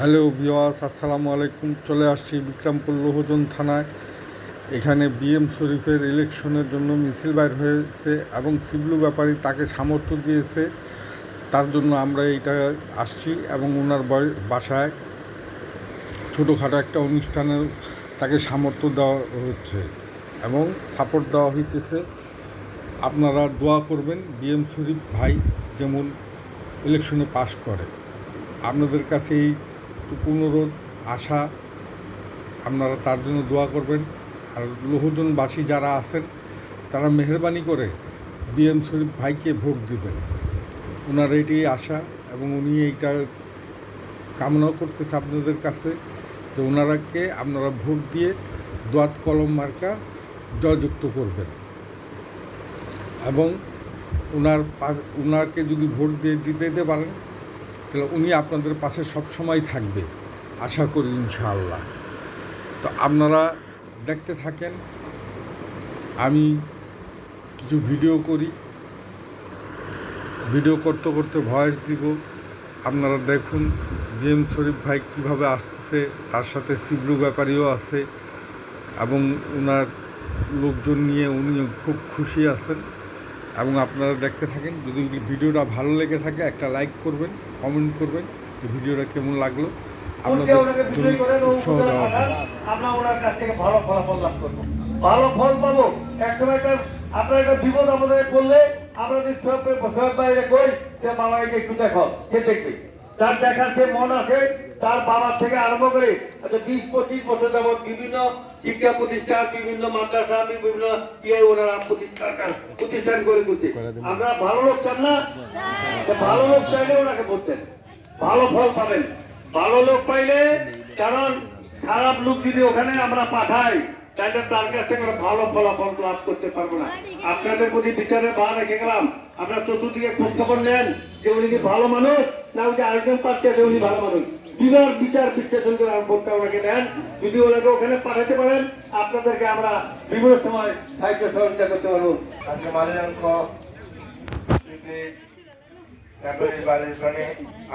Hello বিওয়াস আসসালামু আলাইকুম। চলে আসছি বিক্রমপুর লোহজন থানায়। এখানে বিএম শরীফের ইলেকশনের জন্য মিছিল বাইর হয়েছে এবং সিবলু ব্যাপারী তাকে সামর্থ্য দিয়েছে। তার জন্য আমরা এইটা আসছি এবং ওনার বাসায় ছোটোখাটো একটা অনুষ্ঠানে তাকে সামর্থ্য দেওয়া হচ্ছে এবং সাপোর্ট দেওয়া হইতেছে। আপনারা দোয়া করবেন বিএম শরীফ ভাই যেমন ইলেকশনে পাশ করে। আপনাদের কাছে এইটুকু অনুরোধ আশা। আপনারা তার জন্য দোয়া করবেন। আর লোহজনবাসী যারা আছেন, তারা মেহরবানি করে বিএম শরীফ ভাইকে ভোট দিবেন। ওনার এটাই আশা এবং উনি এইটা কামনাও করতেছে আপনাদের কাছে যে ওনারাকে আপনারা ভোট দিয়ে দোয়াত কলম মার্কা জয়যুক্ত করবেন। এবং ওনার ওনাকে যদি ভোট দিয়ে দিতে পারেন তাহলে উনি আপনাদের পাশে সবসময় থাকবে। আশা করি ইনশাআল্লাহ। তো আপনারা দেখতে থাকেন। আমি কিছু ভিডিও করি। ভিডিও করতে করতে ভয়েস দিব। আপনারা দেখুন বিএম শরীফ ভাই কীভাবে আসতেছে, তার সাথে সিবলু ব্যাপারীও আছে এবং ওনার লোকজন নিয়ে উনি খুব খুশি আছেন। এবং আপনারা দেখতে থাকেন যদি ভিডিওটা ভালো লেগে থাকে একটা লাইক করবেন কমেন্ট করবেন যে ভিডিওটা কেমন লাগল। আপনাদের উৎসাহ দেওয়া হবে। আমরা ওনার কাছ থেকে ভালো ফলাফল লাভ করব। ভালো ফল পাবো। এক সময় একটা আপনার একটা বিপদ আমাদের করলে আমরা যদি সব বাইরে কই যে বাবা একে একটু দেখো সে দেখবে। তার দেখার সে মন আছে তার বাবার থেকে আরম্ভ করে আচ্ছা বিশ পঁচিশ বছর যাবত বিভিন্ন শিক্ষা প্রতিষ্ঠান বিভিন্ন মাদ্রাসা বিভিন্ন ইয়ে ওনারা প্রতিষ্ঠান প্রতিষ্ঠান করে করছে আমরা ভালো লোক চান না? ভালো লোক চাইলে ওনাকে বলতেন ভালো ফল পাবেন। ভালো লোক পাইলে কারণ খারাপ লোক যদি ওখানে আমরা পাঠাই তাহলে তার কাছে আমরা ভালো ফলাফল লাভ করতে পারব না। আপনাদের প্রতি বিচারে বা রেখে গেলাম। আপনার চতুর্দিকে প্রশ্ন করলেন যে উনি কি ভালো মানুষ না উনি আরেকজন পাচ্ছে যে উনি ভালো মানুষ। বিবার বিচার বিশ্লেষণ করে আমার ভোটটা ওনাকে দেন। যদি ওনাকে ওখানে পাঠাতে পারেন, আপনাদেরকে আমরা বিভিন্ন সময় সাহায্য সহযোগিতা করতে পারব। আজকে ওখানে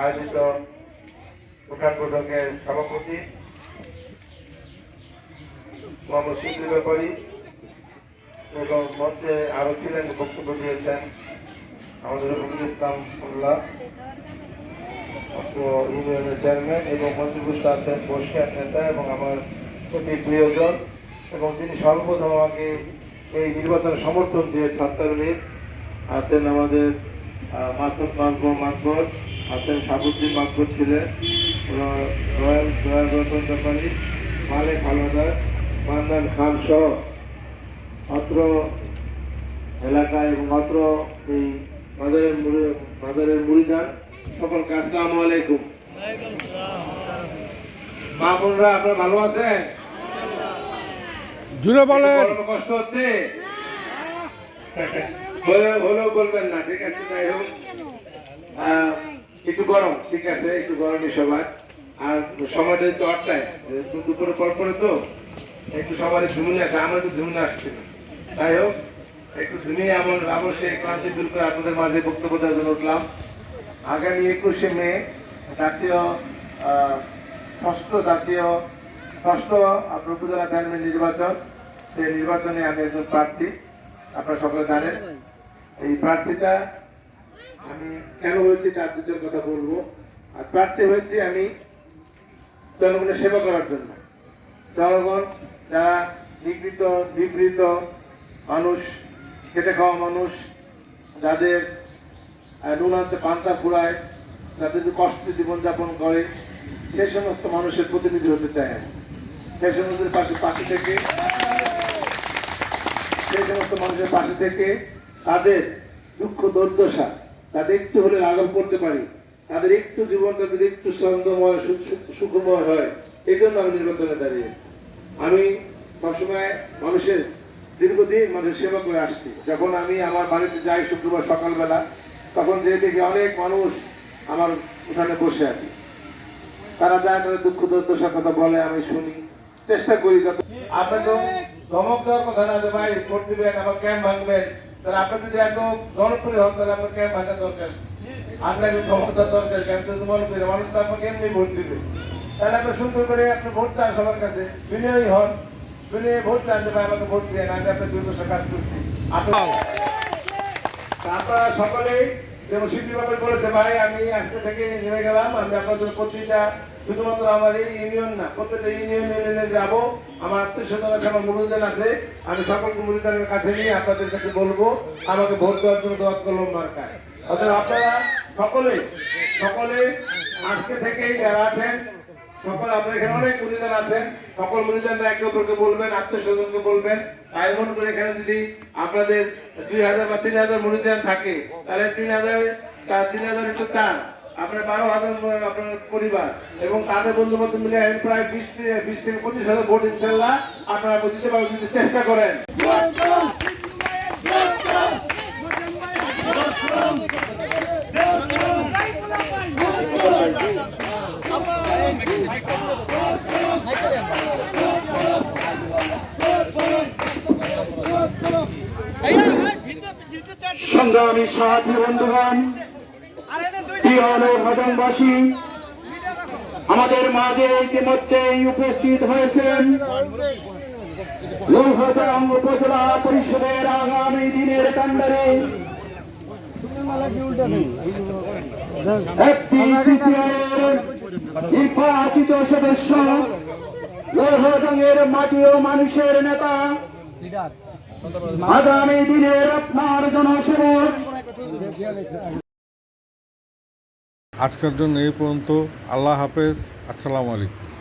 আয়োজিত উঠান বৈঠকের সভাপতি মোহাম্মদ এবং মঞ্চে আরও ছিলেন, বক্তব্য দিয়েছেন। আমাদের ইসলাম মোল্লা ইউনিয়নের চেয়ারম্যান এবং মন্ত্রীপুষ্ট আছেন বর্ষিয়ার নেতা এবং আমার অতি প্রিয়জন এবং তিনি সর্বপ্রথম আমাকে এই নির্বাচনে সমর্থন দিয়ে ছাত্রলীগ আছেন আমাদের মাসুদ মাকবর মাকবর আছেন সাবুদ্দিন মাকবর ছিলেন রয়্যাল রয়্যাল রতন ব্যাপারী মালেক হালাদার, মান্নান খান সহ অত্র এলাকায় এবং অত্র এই বাজারের বাজারের মুড়িদার সকলকে আসসালামু আলাইকুম। মা বোনরা আপনারা ভালো আছেন? জুড়ে বলেন। কষ্ট হচ্ছে? হলেও হলেও বলবেন না ঠিক আছে যাই হোক। একটু গরম ঠিক আছে একটু গরমই সবার। আর সময়টা একটু আটটায় দুপুরে পর পরে তো একটু সবার ঝুমুনি আসে আমার একটু ঝুমুনি আসছে। যাই হোক একটু ঝুমিয়ে আমার আমার সেই ক্লান্তি দূর করে আপনাদের মাঝে বক্তব্য দেওয়ার জন্য উঠলাম। আগামী একুশে মে জাতীয় ষষ্ঠ জাতীয়, ষষ্ঠ উপজেলা চেয়ারম্যান নির্বাচন। সেই নির্বাচনে আমি একজন প্রার্থী, আপনারা সকলে জানেন। এই প্রার্থীটা আমি কেন হয়েছি তার দুজন কথা বলব। আর প্রার্থী হয়েছি আমি জনগণের সেবা করার জন্য। জনগণ যারা নিগৃহীত বিবৃত মানুষ, খেটে খাওয়া মানুষ, যাদের আহ, পান্তা ফুরায় তাদের যে কষ্টে জীবনযাপন করে সে সমস্ত মানুষের প্রতিনিধি হতে চায়। সে সমস্ত পাশে পাশে থেকে সেই সমস্ত মানুষের পাশে থেকে তাদের দুঃখ দুর্দশা তাদের একটু হলে লাঘব করতে পারি। তাদের একটু জীবন তাদের একটু ছন্দময় সু- সু- সুখময় হয় এই জন্য আমি নির্বাচনে দাঁড়িয়ে। আমি সবসময় মানুষের দীর্ঘদিন মানুষের সেবা করে আসছি। যখন আমি আমার বাড়িতে যাই শুক্রবার সকালবেলা তখন যে দেখি অনেক মানুষ আমার ওখানে বসে আছে। তারা যায় তাদের দুঃখ দুর্দশার কথা বলে, আমি শুনি। চেষ্টা করি যত আপনি তো ধমক দেওয়ার কথা না যে, ভাই, ভোট দিবেন, আমার ক্যাম্প ভাঙবেন। তাহলে আপনি যদি এত জনপ্রিয় হন, তাহলে আপনার ক্যাম্প ভাঙা দরকার। আপনাকে ধমক দেওয়ার দরকার কেন তো মনে মানুষ তো আপনাকে এমনি ভোট দিবে। তাহলে আপনি সুন্দর করে আপনি ভোট চান সবার কাছে বিনয়ী হন। বিনয়ী, ভোট চান যে, ভাই, আমাকে ভোট দিয়ে আমি আপনার বছর কাজ করছি। আপনার আপনারা সকলেই যেমন শিল্পী বলেছে, ভাই, আমি আজকে থেকে নেমে গেলাম। আমি আপনাদের প্রতিটা শুধুমাত্র আমার এই ইউনিয়ন না, প্রত্যেকটা ইউনিয়ন ইউনিয়নে যাব। আমার আত্মীয় স্বজন আছে আমার মুরুদান আছে। আমি সকল মুরুদানের কাছে নিয়ে আপনাদের কাছে বলব, আমাকে ভোট দেওয়ার জন্য দোয়াত কলম মার্কায়। অতএব আপনারা সকলে সকলে আজকে থেকেই যারা আছেন সকল আপনার এখানে অনেক মুরিদান আছেন। সকল মুরিদানরা একে অপরকে বলবেন, আত্মীয় স্বজনকে বলবেন। তাই মনে করে এখানে যদি আপনাদের দুই হাজার বা তিন হাজার মুরিদান থাকে, তাহলে তিন হাজার, তার তিন হাজার একটু চান আপনার বারো হাজার, আপনার পরিবার। এবং তাদের বন্ধু বান্ধব মিলে প্রায় বিশ থেকে বিশ থেকে পঁচিশ হাজার ভোট ইনশাল্লাহ আপনারা দিতে পারবেন চেষ্টা করেন। সংগ্রামী সাথী বন্ধুগণ নৌহাদনবাসী আমাদের মাঝে ইতিমধ্যেই উপস্থিত হয়েছেন উপজেলা পরিষদের আগামী দিনের একটি নির্বাচিত সদস্য লৌহদঙ্গের মাটি ও মানুষের নেতা। আগামী দিনের আপনার আজকের জন্য এই পর্যন্ত। আল্লাহ হাফেজ। আসসালামু আলাইকুম।